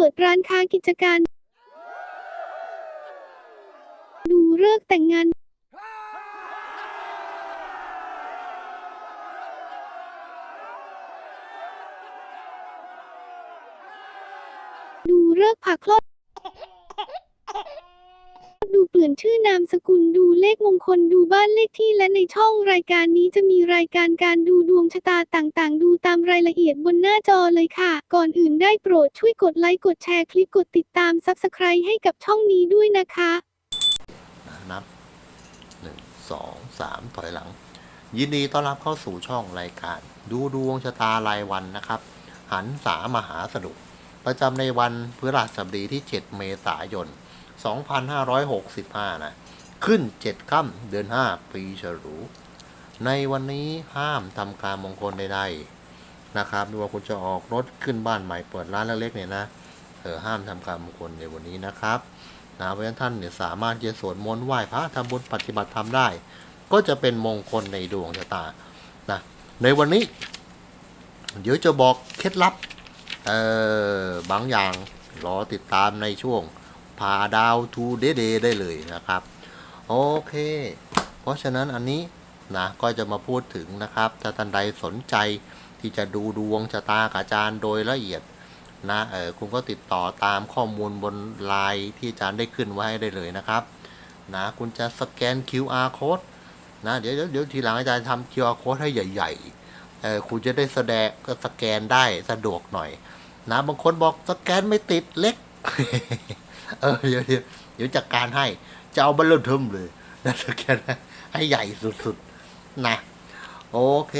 ปิดร้านค้ากิจการ ดูเลิกแต่งงาน ดูเลิกผ่าคลอด ปลี่ยนชื่อนามสกุลดูเลขมงคลดูบ้านเลขที่และในช่องรายการนี้จะมีรายการการดูดวงชะตาต่างๆ ดูตามรายละเอียดบนหน้าจอเลยค่ะ ก่อนอื่นได้โปรดช่วยกดไลค์กดแชร์คลิปกดติดตาม Subscribe ให้กับช่องนี้ด้วยนะคะ นับหนึ่งสองสามถอยหลัง ยินดีต้อนรับเข้าสู่ช่องรายการ ดูดวงชะตารายวันนะครับ หันสามหาสนุก ประจำในวันพฤหัสบดีที่ 7 เมษายน 2565 นะ ขึ้น 7 ค่ำเดือน 5 ปีฉลู ในวันนี้ห้ามทำการมงคลใดๆนะครับไม่ว่าคุณจะออกรถขึ้นบ้านใหม่เปิดร้านเล็กๆเนี่ยนะเออห้ามทำการมงคลในวันนี้นะครับนะเพราะฉะนั้นท่านเนี่ยสามารถจะสวดมนต์ไหว้พระทำบุญปฏิบัติธรรมได้ ก็จะเป็นมงคลในดวงชะตานะในวันนี้ เดี๋ยวจะบอกเคล็ดลับเออบางอย่างรอติดตามในช่วง พาดาวทูเดเดได้เลยนะครับ โอเค เพราะฉะนั้นอันนี้นะก็จะมาพูดถึงนะครับ ถ้าท่านใดสนใจที่จะดูดวงชะตากับอาจารย์โดยละเอียดนะเออคุณก็ติดต่อตามข้อมูลบนไลน์ที่อาจารย์ได้ขึ้นไว้ได้เลยนะครับนะคุณจะสแกน QR code นะเดี๋ยวเดี๋ยวทีหลังอาจารย์ทำ QR code ให้ใหญ่ๆเออคุณจะได้แสดงก็สแกนได้สะดวกหน่อยนะบางคนบอกสแกนไม่ติดเล็ก เออเดี๋ยวเดี๋ยวเดี๋ยวจัดการให้ จะเอาบัลเลอร์เทิมเลยนะสแกนให้ใหญ่สุดๆ นะ โอเค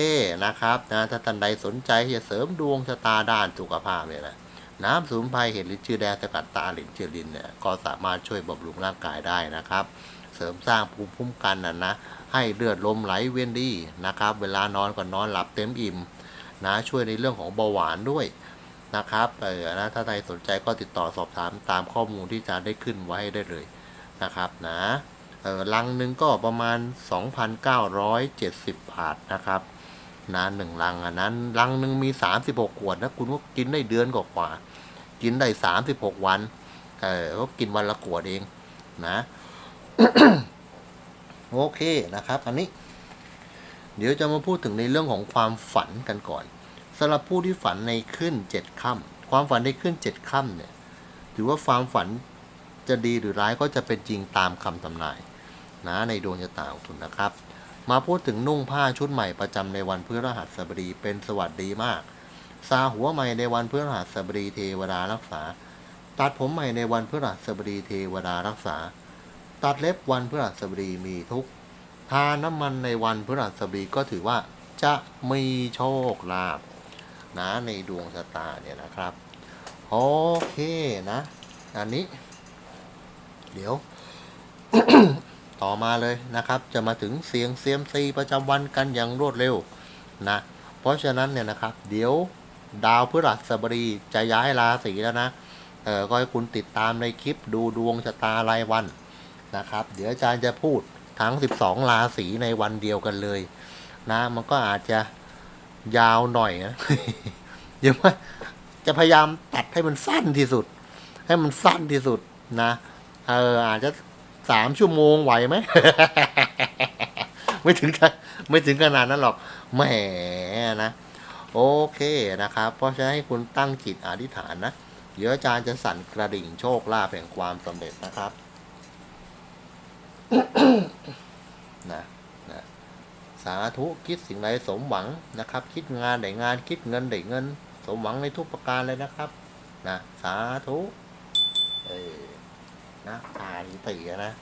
นะครับนะถ้าท่านใดสนใจจะเสริมดวงชะตาด้านสุขภาพเนี่ยนะน้ำสมุนไพรเห็ดลินจือแดงสกัดตาหลินจือลินเนี่ยก็สามารถช่วยบำรุงร่างกายได้นะครับ เสริมสร้างภูมิคุ้มกันนะนะให้เลือดลมไหลเวียนดีนะครับ เวลานอนก็นอนหลับเต็มอิ่มนะช่วยในเรื่องของเบาหวานด้วย นะครับเออนะถ้าใครสนใจก็ติดต่อสอบถามตามข้อมูลที่อาจารย์ได้ขึ้นไว้ได้เลยนะครับนะเออลังหนึ่งก็ประมาณ 2,970 บาทนะครับนะหนึ่งลังอันนั้นลังหนึ่งมี 36 ขวดนะคุณก็กินได้เดือนกว่ากินได้สามสิบหกวันเออก็กินวันละขวดเองนะโอเคนะครับ อันนี้ เดี๋ยวจะมาพูดถึงในเรื่องของความฝันกันก่อน สำหรับผู้ที่ฝันในขึ้นเจ็ดค่ำความฝันในขึ้นเจ็ดค่ำเนี่ยถือว่าความฝันจะดีหรือร้ายก็จะเป็นจริงตามคำทำนายนะในดวงชะตาของคุณนะครับ มาพูดถึงนุ่งผ้าชุดใหม่ประจำในวันพฤหัสบดีเป็นสวัสดีมากซาหัวใหม่ในวันพฤหัสบดีเทวดารักษา ตัดผมใหม่ในวันพฤหัสบดีเทวดารักษา ตัดเล็บวันพฤหัสบดีมีทุกทาน้ำมันในวันพฤหัสบดีก็ถือว่าจะมีโชคลาภ นะในดวงชะตาเนี่ยนะครับโอเคนะ อันนี้ เดี๋ยว ต่อมาเลยนะครับ จะมาถึงเสียงเซียมซีประจำวันกันอย่างรวดเร็วนะ เพราะฉะนั้นเนี่ยนะครับ เดี๋ยวดาวพฤหัสบดีจะย้ายราศีแล้วนะ เออก็ให้คุณติดตามในคลิปดูดวงชะตารายวันนะครับ เดี๋ยวอาจารย์จะพูดทั้ง 12 ราศีในวันเดียวกันเลย นะ มันก็อาจจะ ยาวหน่อยนะเดี๋ยวว่าจะพยายามตัดให้มันสั้นที่สุด ให้มันสั้นที่สุดนะ เออ อาจจะสามชั่วโมงไหวไหม ไม่ถึงขนไม่ถึงขนาดนั้นหรอก แหมนะ โอเคนะครับ เพราะฉะนั้นให้คุณตั้งจิตอธิษฐานนะ เดี๋ยวอาจารย์จะสั่นกระดิ่งโชคลาภแห่งความสำเร็จนะครับ นะ สาธุคิดสิ่งใดสมหวังนะครับ คิดงานได้งานคิดเงินได้เงิน สมหวังในทุกประการเลยนะครับนะสาธุเออนะตาดีตีนะ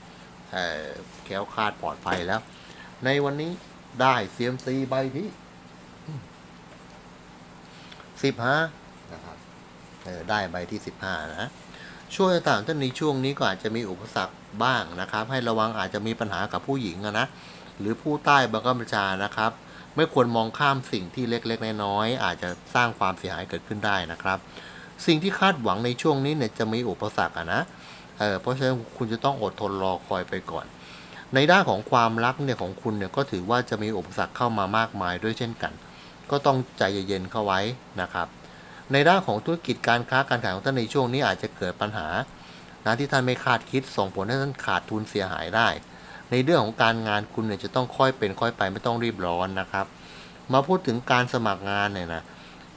เออแคล้วคาดปลอดภัยแล้ว ในวันนี้ได้เซียมซีใบที่สิบห้านะครับเออได้ใบที่สิบห้านะช่วยต่างท่านในช่วงนี้ก็อาจจะมีอุปสรรคบ้างนะครับ ให้ระวังอาจจะมีปัญหากับผู้หญิงนะ หรือผู้ใต้บังคับบัญชานะครับ ไม่ควรมองข้ามสิ่งที่เล็กๆน้อยๆอาจจะสร้างความเสียหายเกิดขึ้นได้นะครับ สิ่งที่คาดหวังในช่วงนี้เนี่ยจะมีอุปสรรคอะนะเออเพราะฉะนั้นคุณจะต้องอดทนรอคอยไปก่อน ในด้านของความรักเนี่ยของคุณเนี่ยก็ถือว่าจะมีอุปสรรคเข้ามามากมายด้วยเช่นกัน ก็ต้องใจเย็นๆเข้าไว้นะครับ ในด้านของธุรกิจการค้าการขายของท่านในช่วงนี้อาจจะเกิดปัญหานะที่ท่านไม่คาดคิดส่งผลให้ท่านขาดทุนเสียหายได้ ในเรื่องของการงานคุณเนี่ยจะต้องค่อยเป็นค่อยไปไม่ต้องรีบร้อนนะครับ มาพูดถึงการสมัครงานเนี่ยนะ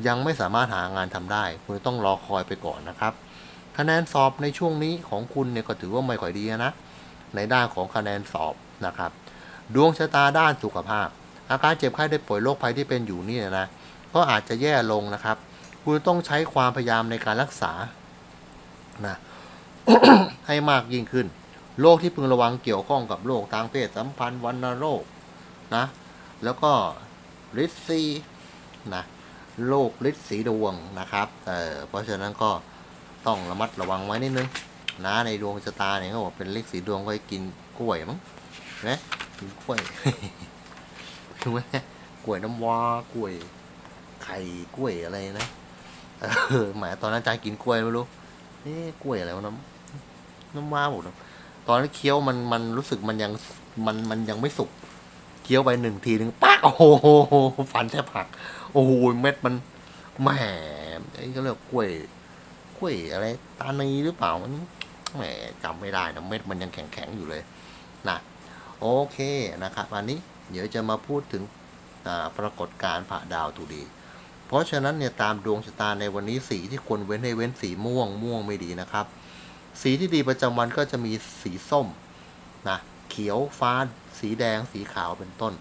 ยังไม่สามารถหางานทำได้ คุณต้องรอคอยไปก่อนนะครับคะแนนสอบในช่วงนี้ของคุณเนี่ยก็ถือว่าไม่ค่อยดีนะในด้านของคะแนนสอบนะครับ ดวงชะตาด้านสุขภาพ อาการเจ็บไข้ได้ป่วยโรคภัยที่เป็นอยู่นี่นะก็อาจจะแย่ลงนะครับ คุณต้องใช้ความพยายามในการรักษานะให้มากยิ่งขึ้น โรคที่พึงระวังเกี่ยวข้องกับโรคทางเพศสัมพันธ์วัณโรคนะแล้วก็ฤทธิ์ซีนะโรคฤทธิ์สีดวงนะครับเออเพราะฉะนั้นก็ต้องระมัดระวังไว้นิดนึงนะในดวงชะตาเนี่ยเขาบอกเป็นฤทธิ์สีดวงก็ให้กินกล้วยมั้งนะกินกล้วยรู้ไหมกล้วยน้ำว้ากล้วยไข่กล้วยอะไรนะเออหมายตอนนั้นอาจารย์กินกล้วยไม่รู้เอ๊กล้วยอะไรวะน้ำน้ำว้าบอกนะต อนนั้นเคี้ยวมันมันรู้สึกมันยังมันมันยังไม่สุกเคี้ยวไปหนึ่งทีหนึ่งปักโอ้โหฟันแทบหัก โอ้โหเม็ดมันแหมไอ้ก็เรียกกล้วยกล้วยอะไร ตานีหรือเปล่ามันแหมจำไม่ได้นะเม็ดมันยังแข็งแข็งๆอยู่เลยนะโอเคนะครับอันนี้เดี๋ยวจะมาพูดถึงปรากฏการณ์ผ่าดาวตูดี เพราะฉะนั้นเนี่ยตามดวงชะตาในวันนี้สีที่ควรเว้นให้เว้นสีม่วงม่วงไม่ดีนะครับ สีที่ดีประจำวันก็จะมีสีส้มนะเขียวฟ้า สีแดง สีขาวเป็นต้น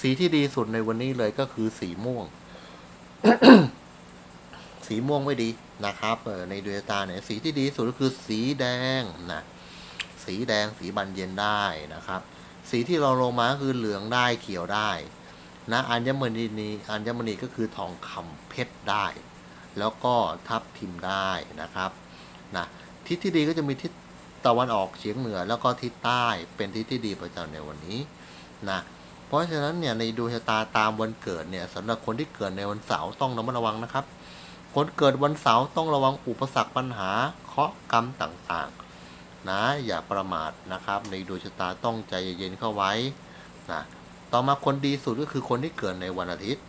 สีที่ดีสุดในวันนี้เลยก็คือสีม่วง สีม่วงไม่ดีนะครับเออในดวงตาเนี่ยสีที่ดีสุดก็คือสีแดงนะสีแดงสีบานเย็นได้นะครับ สีที่เราลงมาคือเหลืองได้เขียวได้นะอัญมณีนี้อัญมณีก็คือทองคำเพชรได้ แล้วก็ทับทิมได้นะครับนะ ทิศที่ดีก็จะมีทิศตะวันออกเฉียงเหนือ แล้วก็ทิศใต้เป็นทิศที่ดีประจำในวันนี้นะเพราะฉะนั้นเนี่ยในดวงชะตาตามวันเกิดเนี่ยสำหรับคนที่เกิดในวันเสาร์ต้องระมัดระวังนะครับ คนเกิดวันเสาร์ต้องระวังอุปสรรคปัญหาเคราะกรรมต่างๆนะอย่าประมาทนะครับ ในดวงชะตาต้องใจเย็นๆเข้าไว้นะต่อมาคนดีสุดก็คือคนที่เกิดในวันอาทิตย์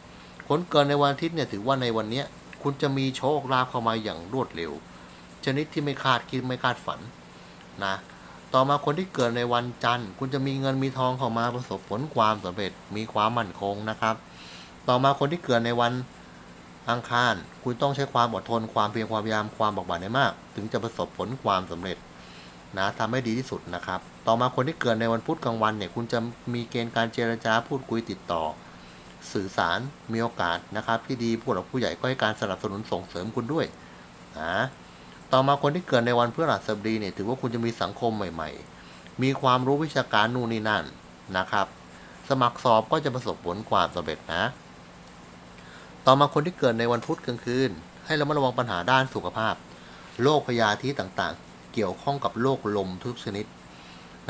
คนเกิดในวันอาทิตย์เนี่ยถือว่าในวันนี้คุณจะมีโชคลาภเข้ามาอย่างรวดเร็ว ชนิดที่ไม่คาดคิดไม่คาดฝันนะต่อมาคนที่เกิดในวันจันทร์ คุณจะมีเงินมีทองเข้ามาประสบผลความสำเร็จมีความมั่นคงนะครับ ต่อมาคนที่เกิดในวันอังคาร คุณต้องใช้ความอดทนความเพียรความพยายามความบอกบานให้มาก ถึงจะประสบผลความสำเร็จนะทำให้ดีที่สุดนะครับ ต่อมาคนที่เกิดในวันพุธกลางวันเนี่ย คุณจะมีเกณฑ์การเจรจาพูดคุยติดต่อ สื่อสารมีโอกาสนะครับ ที่ดีผู้หลักผู้ใหญ่ก็ให้การสนับสนุนส่งเสริมคุณด้วยนะ ต่อมาคนที่เกิดในวันพฤหัสบดีเนี่ยถือว่าคุณจะมีสังคมใหม่ ๆ มีความรู้วิชาการนู่นนี่นั่นนะครับ สมัครสอบก็จะประสบผลความสำเร็จนะ ต่อมาคนที่เกิดในวันพุธกลางคืน ให้เรามาระวังปัญหาด้านสุขภาพ โรคพยาธิต่างๆ เกี่ยวข้องกับโรคลมทุกชนิด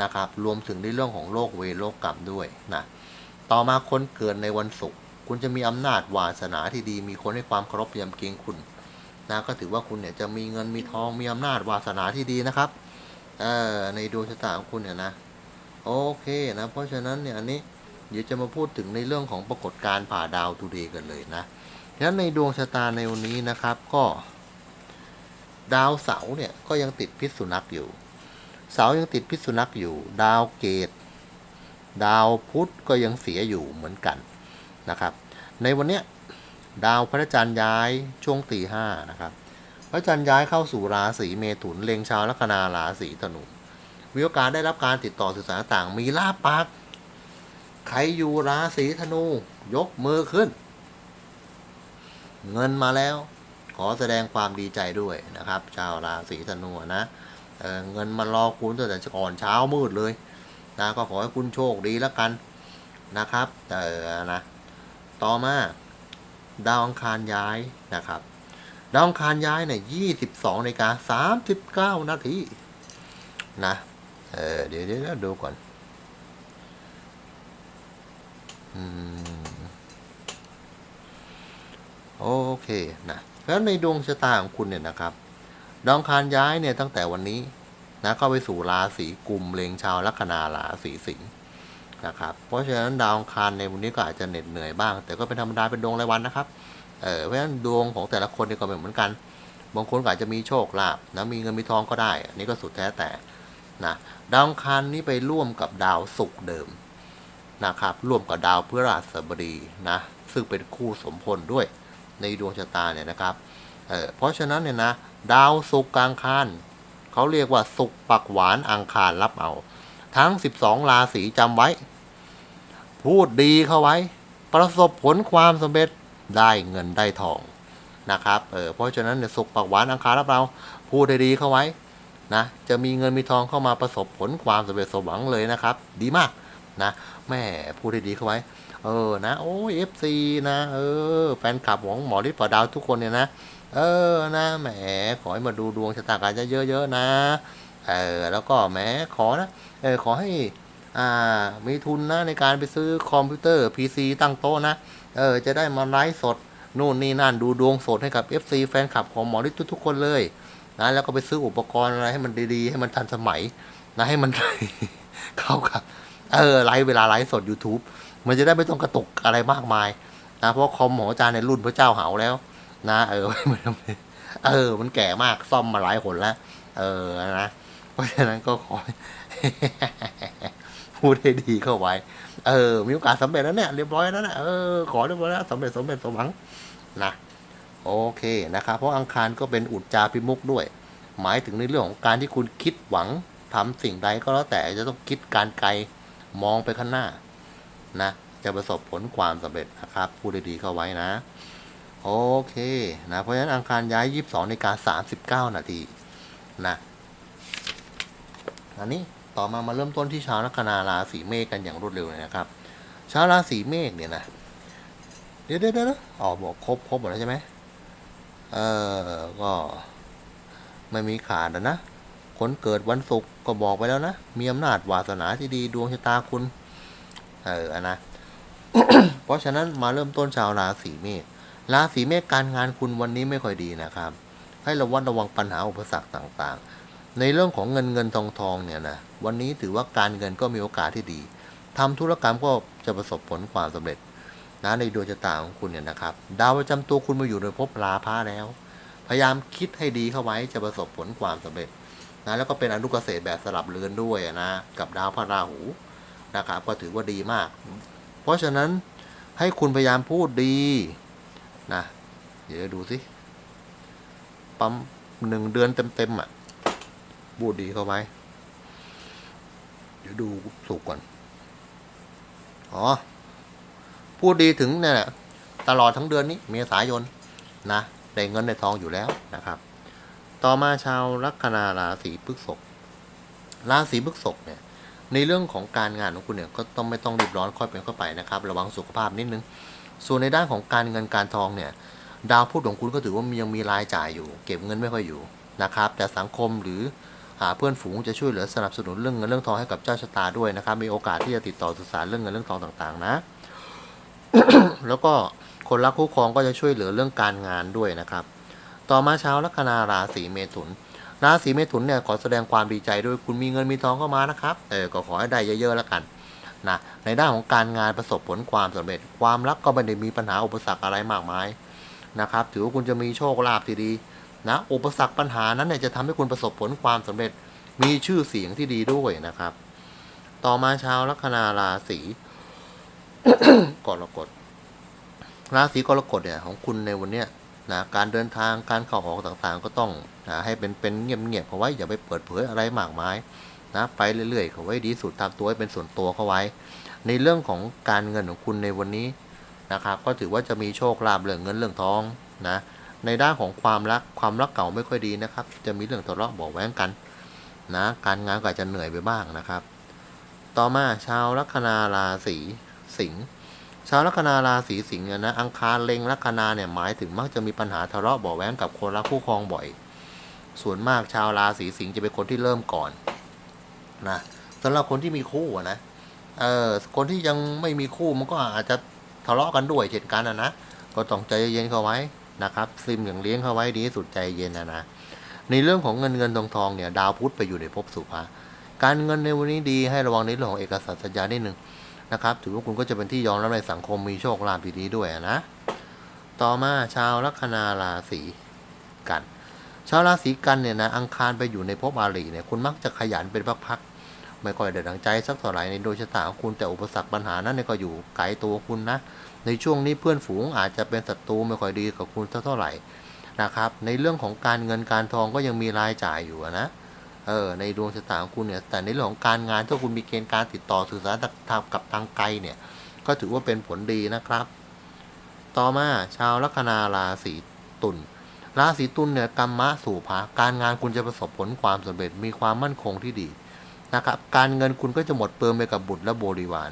นะครับ รวมถึงในเรื่องของโรคเวรโรคกรรมด้วยนะ ต่อมาคนเกิดในวันศุกร์ คุณจะมีอำนาจวาสนาที่ดี มีคนให้ความเคารพยำเกรงคุณ นะก็ถือว่าคุณเนี่ยจะมีเงินมีทองมีอำนาจวาสนาที่ดีนะครับเออในดวงชะตาของคุณเนี่ยนะโอเคนะ เพราะฉะนั้นเนี่ยอันนี้เดี๋ยวจะมาพูดถึงในเรื่องของปรากฏการณ์ผ่าดาวทูเดย์กันเลยนะฉะนั้นในดวงชะตาในวันนี้นะครับก็ ดาวเสาร์เนี่ยก็ยังติดพิษสุนัขอยู่ เสายังติดพิษสุนัขอยู่ ดาวเกต ดาวพุธก็ยังเสียอยู่เหมือนกันนะครับ ในวันเนี้ย ดาวพระจันทร์ย้ายช่วงตีห้านะครับพระจันทร์ย้ายเข้าสู่ราศีเมถุนเล็งชาวลัคนาราศีธนูมีโอกาสได้รับการติดต่อสื่อสารต่างมีลาบปักใครอยู่ราศีธนูยกมือขึ้น เงินมาแล้ว ขอแสดงความดีใจด้วยนะครับ ชาวราศีธนูนะเเงินมารอคุณตั้งแต่ก่อนเช้ามืดเลยนะก็ขอให้คุณโชคดีแล้วกันนะครับเออนะต่อมา ดาวอังคารย้ายนะครับ ดาวอังคารย้ายเนี่ยยี่สิบสองนาฬิกาสามสิบเก้านาทีนะเออเดี๋ยวเดี๋ยวดูก่อนอืมโอเคนะแล้วในดวงชะตาของคุณเนี่ยนะครับ ดาวอังคารย้ายเนี่ยตั้งแต่วันนี้นะเข้าไปสู่ราศีกุมเลงชาวลัคนาราศีสิงห์ นะครับ เพราะฉะนั้นดาวอังคารในวันนี้ก็อาจจะเหน็ดเหนื่อยบ้าง แต่ก็เป็นธรรมดาเป็นดวงรายวันนะครับ เออเพราะฉะนั้นดวงของแต่ละคนก็เหมือนกัน บางคนอาจจะมีโชคลาภนะมีเงินมีทองก็ได้ อันนี้ก็สุดแท้แต่นะดาวอังคารนี้ไปร่วมกับดาวศุกร์เดิมนะครับ ร่วมกับดาวพฤหัสบดีนะ ซึ่งเป็นคู่สมพลด้วยในดวงชะตาเนี่ยนะครับเออเพราะฉะนั้นเนี่ยนะดาวศุกร์กลางคานเขาเรียกว่าศุกร์ปักหวานอังคารรับเอา ทั้ง 12 ราศีจำไว้ พูดดีเข้าไว้ ประสบผลความสำเร็จได้เงินได้ทองนะครับเออเพราะฉะนั้นเนี่ยศุกปักหวานอังคารรับเราพูดได้ดีเข้าไว้นะจะมีเงินมีทองเข้ามาประสบผลความสำเร็จสมหวังเลยนะครับ ดีมากนะแม่พูดได้ดีเข้าไว้ เออนะโอ้ยเอฟซีนะเออแฟนคลับของหมอฤทธิ์ปอดาวทุกคนเนี่ยนะเออนะแหมขอให้มาดูดวงชะตาการเยอะๆนะเออแล้วก็แหมขอนะเออขอให้ อ่ามีทุนนะในการไปซื้อคอมพิวเตอร์ PC ตั้งโต๊ะนะ เออ จะได้มาไลฟ์สดนู่นนี่นั่นดูดวงสดให้กับ FC แฟนคลับของหมอฤทธิ์ทุกๆคนเลยนะแล้วก็ไปซื้ออุปกรณ์อะไรให้มันดีๆ ให้มันทันสมัยนะให้มันเข้ากับเออไลฟ์เวลาไลฟ์สด YouTube มันจะได้ไม่ต้องกระตุกอะไรมากมายนะเพราะคอมขออาจารย์ในรุ่นพระเจ้าเหาแล้ว นะ เออมันเออ มันแก่มากซ่อมมาหลายคนแล้ว เออนะเพราะฉะนั้นก็ขอ พูดให้ดีเข้าไว้ เออ มีโอกาสสำเร็จแล้วเนี่ยเรียบร้อยแล้วนะเออขอเรียบร้อยแล้วสำเร็จสำเร็จสมหวังนะโอเคนะครับเพราะอังคารก็เป็นอุจจาพิมุกด้วย หมายถึงในเรื่องของการที่คุณคิดหวังทำสิ่งใดก็แล้วแต่จะต้องคิดการไกลมองไปข้างหน้านะจะประสบผลความสำเร็จนะครับพูดดีๆเข้าไว้นะ โอเคนะเพราะฉะนั้นอังคารย้าย 22นาฬิกา39 นาทีนะอันนี้ ต่อมามาเริ่มต้นที่ชาวลัคนาราศีเมษกันอย่างรวดเร็วเลยนะครับ ชาวราศีเมษเนี่ยนะเดี๋ยวเดี๋ยวเดี๋ยวอ๋อบอกครบครบหมดแล้วใช่ไหมเออก็ไม่มีขาดอะนะคนเกิดวันศุกร์ก็บอกไปแล้วนะ มีอำนาจวาสนาที่ดีดวงชะตาคุณ เออนะ เพราะฉะนั้นมาเริ่มต้นชาวราศีเมษ ราศีเมษการงานคุณวันนี้ไม่ค่อยดีนะครับ ให้ระวัดระวังปัญหาอุปสรรคต่างๆ ในเรื่องของเงินเงินทองทองเนี่ยนะวันนี้ถือว่าการเงินก็มีโอกาสที่ดีทำธุรกรรมก็จะประสบผลความสำเร็จนะในดวงชะตาของคุณเนี่ยนะครับ ดาวประจำตัวคุณมาอยู่ในภพราพะแล้ว พยายามคิดให้ดีเข้าไว้จะประสบผลความสำเร็จนะแล้วก็เป็นอนุเกษตรแบบสลับเรือนด้วยนะกับดาวพระราหูนะครับก็ถือว่าดีมาก เพราะฉะนั้นให้คุณพยายามพูดดีนะเดี๋ยวดูสิปั๊มหนึ่งเดือนเต็มๆอะ บูดดีเข้าไว้เดี๋ยวดูสุกก่อน อ๋อ พูดดีถึงเนี่ยแหละตลอดทั้งเดือนนี้เมษายนนะได้เงินได้ทองอยู่แล้วนะครับ ต่อมาชาวลัคนาราศีพฤษภราศีพฤษภเนี่ย ในเรื่องของการงานของคุณเนี่ยก็ต้องไม่ต้องรีบร้อนค่อยเป็นค่อยไปนะครับ ระวังสุขภาพนิดนึง ส่วนในด้านของการเงินการทองเนี่ย ดาวพุธของคุณก็ถือว่ามียังมีรายจ่ายอยู่ เก็บเงินไม่ค่อยอยู่นะครับ แต่สังคมหรือ หาเพื่อนฝูงจะช่วยเหลือสนับสนุนเรื่องเงินเรื่องทองให้กับเจ้าชะตาด้วยนะครับ มีโอกาสที่จะติดต่อสื่อสารเรื่องเงินเรื่องทองต่างๆ นะ แล้วก็คนรักคู่ครองก็จะช่วยเหลือเรื่องการงานด้วยนะครับ ต่อมาเช้าลัคนาราศีเมถุน ราศีเมถุนเนี่ยขอแสดงความดีใจด้วยคุณมีเงินมีทองเข้ามานะครับ เออก็ขอให้ได้เยอะๆแล้วกันนะในด้านของการงานประสบผลความสำเร็จ ความรักก็ไม่ได้มีปัญหาอุปสรรคอะไรมากมายนะครับ ถือว่าคุณจะมีโชคลาภที่ดี นะอุปสรรคปัญหานั้นเนี่ยจะทำให้คุณประสบผลความสำเร็จมีชื่อเสียงที่ดีด้วยนะครับ ต่อมาชาวลัคนาราศีกรกฎราศีกรกฎเนี่ยของคุณในวันเนี้ยนะการเดินทางการเข้าออกต่างๆ ก็ต้องนะให้เป็นเป็นเงียบๆเอาไว้อย่าไปเปิดเผยอะไรมากมายนะไปเรื่อยๆเขาไว้ดีสุดทำตัวให้เป็นส่วนตัวเขาไว้ ในเรื่องของการเงินของคุณในวันนี้นะครับ ก็ถือว่าจะมีโชคลาภเรื่องเงินเรื่องทองนะ ในด้านของความรักความรักเก่าไม่ค่อยดีนะครับ จะมีเรื่องทะเลาะเบาะแว้งกันนะการงานก็อาจจะเหนื่อยไปบ้างนะครับ ต่อมาชาวลัคนาราศีสิงห์ชาวลัคนาราศีสิงห์นะอังคารเล็งลัคนาเนี่ยหมายถึงมักจะมีปัญหาทะเลาะเบาะแว้งกับคนรักคู่ครองบ่อย ส่วนมากชาวราศีสิงห์จะเป็นคนที่เริ่มก่อนนะสำหรับคนที่มีคู่นะเออคนที่ยังไม่มีคู่มันก็อาจจะทะเลาะกันด้วยเช่นกันนะนะก็ต้องใจเย็นเข้าไว้ นะครับ ซิมอย่างเลี้ยงเข้าไว้ดีที่สุดใจเย็นนะนะในเรื่องของเงินเงินทองทองเนี่ยดาวพุธไปอยู่ในภพสุภาการเงินในวันนี้ดีให้ระวังในเรื่องของเอกสารสัญญานิดนึงนะครับ ถือว่าคุณก็จะเป็นที่ยอมรับในสังคมมีโชคลาภดีด้วยนะ ต่อมาชาวลัคนาราศีกัน ชาวราศีกันเนี่ยนะอังคารไปอยู่ในภพอารีเนี่ยคุณมักจะขยันเป็นพักๆ ไม่ค่อยได้ดังใจสักเท่าไหร่ในโดยชะตาของคุณแต่อุปสรรคปัญหานั้นก็อยู่ไกลตัวคุณนะ ในช่วงนี้เพื่อนฝูงอาจจะเป็นศัตรูไม่ค่อยดีกับคุณสักเท่าไหร่นะครับในเรื่องของการเงินการทองก็ยังมีรายจ่ายอยู่นะเออในดวงชะตาของคุณเนี่ยแต่ในเรื่องของการงานถ้าคุณมีเกณฑ์การติดต่อสื่อสารทางกับทางไกลเนี่ยก็ถือว่าเป็นผลดีนะครับ ต่อมาชาวลัคนาราศีตุลราศีตุลเนี่ยกรรมะสู่ภาการงานคุณจะประสบผลความสำเร็จมีความมั่นคงที่ดี นะครับการเงินคุณก็จะหมดเปลืองไปกับบุตรและบริวาร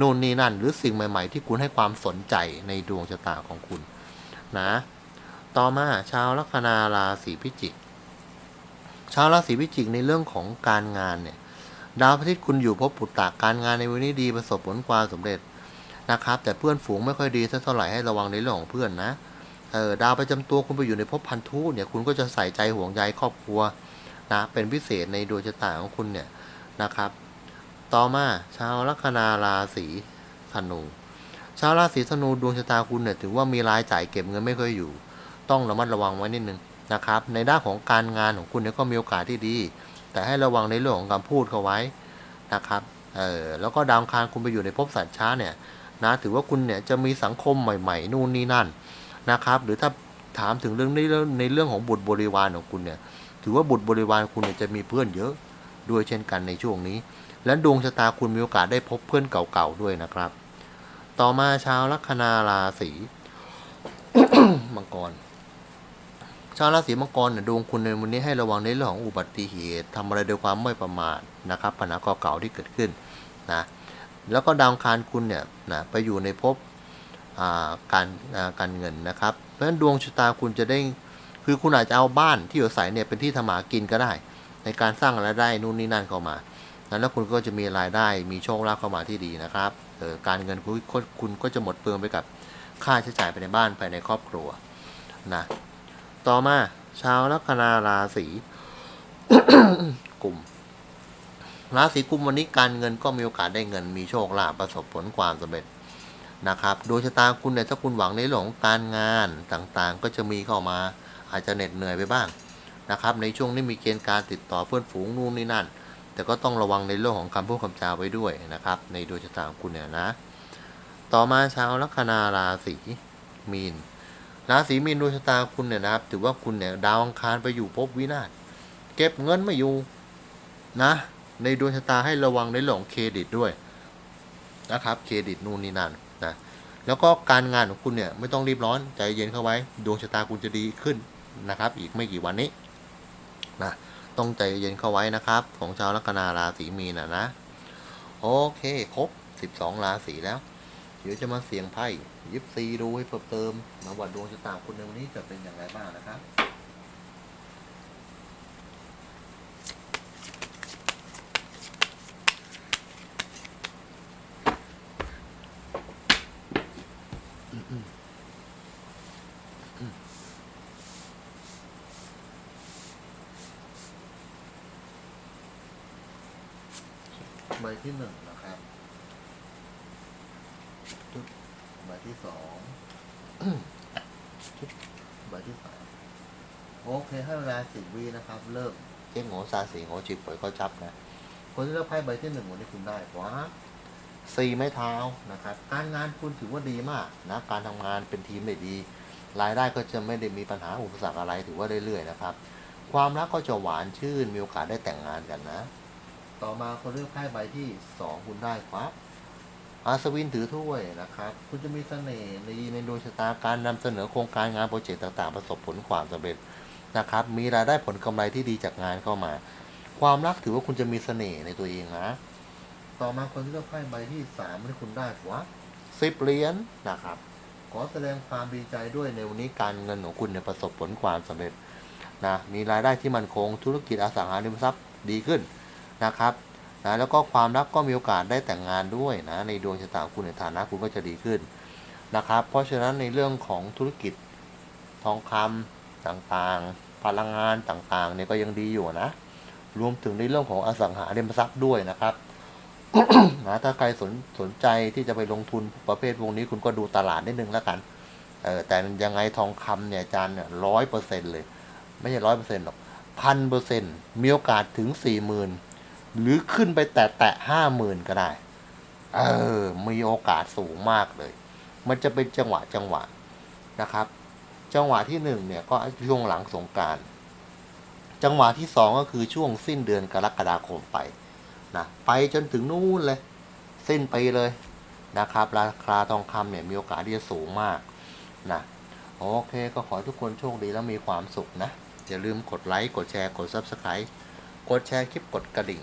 นู่นนี่นั่น หรือสิ่งใหม่ ๆ ที่คุณให้ความสนใจในดวงชะตาของคุณนะ ต่อมาชาวลัคนาราศีพิจิก ชาวราศีพิจิกในเรื่องของการงานเนี่ยดาวพระอาทิตย์คุณอยู่พบปุตตะการงานในวันนี้ดีประสบผลความสำเร็จนะครับ แต่เพื่อนฝูงไม่ค่อยดีสักเท่าไหร่ให้ระวังในเรื่องของเพื่อนนะเออดาวประจำตัวคุณไปอยู่ในภพพันธุเนี่ยคุณก็จะใส่ใจห่วงใยครอบครัวนะเป็นพิเศษในดวงชะตาของคุณเนี่ย นะครับ ต่อมาชาวลัคนาราศีธนู ชาวราศีธนูดวงชะตาคุณเนี่ยถือว่ามีรายจ่ายเก็บเงินไม่ค่อยอยู่ ต้องระมัดระวังไว้นิดนึงนะครับ ในด้านของการงานของคุณเนี่ยก็มีโอกาสที่ดี แต่ให้ระวังในเรื่องของการพูดเข้าไว้นะครับเออแล้วก็ดาวคารคุณไปอยู่ในภพสัตว์ช้าเนี่ยนะถือว่าคุณเนี่ยจะมีสังคมใหม่ๆ นู่นนี่นั่นนะครับ หรือถ้าถามถึงเรื่องนเรื่องในเรื่องของบุตรบริวารของคุณเนี่ย ถือว่าบุตรบริวารคุณเนี่ยจะมีเพื่อนเยอะ ด้วยเช่นกันในช่วงนี้ และดวงชะตาคุณมีโอกาสได้พบเพื่อนเก่าๆด้วยนะครับ ต่อมาชาวลัคนาราศีมังกร ชาวราศีมังกรเนี่ยดวงคุณในวันนี้ให้ระวังในเรื่องของอุบัติเหตุทำอะไรด้วยความไม่ประมาทนะครับปัญหาเก่าๆที่เกิดขึ้นนะแล้วก็ดาวคารคุณเนี่ยนะไปอยู่ในภพการการเงินนะครับ เพราะฉะนั้นดวงชะตาคุณจะได้คือคุณอาจจะเอาบ้านที่อยู่อาศัยเนี่ยเป็นที่ทำหมากินก็ได้ ในการสร้างรายได้นู่นนี่นั่นเข้ามาแล้วคุณก็จะมีรายได้มีโชคลาภเข้ามาที่ดีนะครับเออการเงินคุณคุณก็จะหมดเปลืองไปกับค่าใช้จ่ายภายในบ้านภายในครอบครัวนะต่อมาชาวลัคนาราศีกลุ่มราศีกุมวันนี้การเงินก็มีโอกาสได้เงิน มีโชคลาภประสบผลความสำเร็จนะครับดวงชะตาคุณเนี่ยถ้าคุณหวังในเรื่องของการงานต่างๆ ก็จะมีเข้ามาอาจจะเหน็ดเหนื่อยไปบ้าง นะครับ ในช่วงนี้มีเกณฑ์การติดต่อเพื่อนฝูงนู่นนี่นั่น แต่ก็ต้องระวังในเรื่องของคำพูดคำจาไว้ด้วยนะครับ ในดวงชะตาของคุณเนี่ยนะ ต่อมาชาวลัคนาราศีมีน ราศีมีนดวงชะตาคุณเนี่ยนะครับ ถือว่าคุณเนี่ยดาวอังคารไปอยู่ภพวินาศเก็บเงินไม่อยู่นะ ในดวงชะตาให้ระวังในเรื่องของเครดิตด้วยนะครับเครดิตนู่นนี่นั่นนะแล้วก็การงานของคุณเนี่ยไม่ต้องรีบร้อนใจเย็นเข้าไว้ ดวงชะตาคุณจะดีขึ้นนะครับ อีกไม่กี่วันนี้ นะต้องใจเย็นเข้าไว้นะครับ ของชาวลัคนาราศีมีนนะนะ โอเค ครบ 12 ราศีแล้ว เดี๋ยวจะมาเสี่ยงไพ่ยิปซีดูให้เพิ่มเติมมาวัดดวงชะตาคุณในวันนี้จะเป็นอย่างไรบ้างนะครับ บที่หนึ่งนะครับจุดใบที่สองจุดใบที่สามโอเคให้เวลาสิบวินะครับ เริ่มเจ๊งโหซาสีโหจิบปล่อยเขาจับนะ คนที่เลือกไพ่ใบที่หนึ่งวันนี้คุณได้ว้าสี่ไม้เท้านะครับ การงานคุณถือว่าดีมากนะการทำงานเป็นทีมได้ดี รายได้ก็จะไม่ได้มีปัญหาอุปสรรคอะไรถือว่าได้เรื่อยๆนะครับ ความรักก็จะหวานชื่นมีโอกาสได้แต่งงานกันนะ ต่อมาคนเลือกไพ่ใบที่สองคุณได้ครับอาสวินถือถ้วยนะครับ คุณจะมีเสน่ห์ในในดวงชะตาการนำเสนอโครงการงานโปรเจกต์ต่างๆ ประสบผลความสำเร็จนะครับ มีรายได้ผลกำไรที่ดีจากงานเข้ามา ความรักถือว่าคุณจะมีเสน่ห์ในตัวเองนะ ต่อมาคนเลือกไพ่ใบที่สามที่คุณได้คว่าสิบเหรียญนะครับ ขอแสดงความดีใจด้วยในวันนี้การเงินของคุณเนี่ยประสบผลความสำเร็จนะมีรายได้ที่มั่นคงธุรกิจอสังหาริมทรัพย์ดีขึ้น นะครับนะแล้วก็ความรักก็มีโอกาสได้แต่งงานด้วยนะในดวงชะตาคุณในฐานะคุณก็จะดีขึ้นนะครับ เพราะฉะนั้นในเรื่องของธุรกิจทองคำต่างๆ พลังงานต่างๆเนี่ยก็ยังดีอยู่นะ รวมถึงในเรื่องของอสังหาริมทรัพย์ด้วยนะครับนะถ้าใครสนสนใจที่จะไปลงทุนประเภทพวกนี้คุณก็ดูตลาดนิดนึงแล้วกันเออแต่ยังไงทองคำเนี่ยอาจารย์เนี่ยร้อยเปอร์เซ็นต์เลย ไม่ใช่ร้อยเปอร์เซ็นต์หรอกพันเปอร์เซ็นต์มีโอกาสถึงสี่หมื่น หรือขึ้นไปแตะแตะห้าหมื่นก็ได้ เออ มีโอกาสสูงมากเลย มันจะเป็นจังหวะจังหวะนะครับ จังหวะที่หนึ่งเนี่ยก็ช่วงหลังสงการ จังหวะที่สองก็คือช่วงสิ้นเดือนกรกฎาคมไปนะไปจนถึงนู่นเลย สิ้นไปเลยนะครับ ราคาทองคำเนี่ยมีโอกาสที่จะสูงมากนะโอเค ก็ขอทุกคนโชคดีและมีความสุขนะ อย่าลืมกดไลค์ กดแชร์ กด Subscribe กดแชร์คลิปกดกระดิ่ง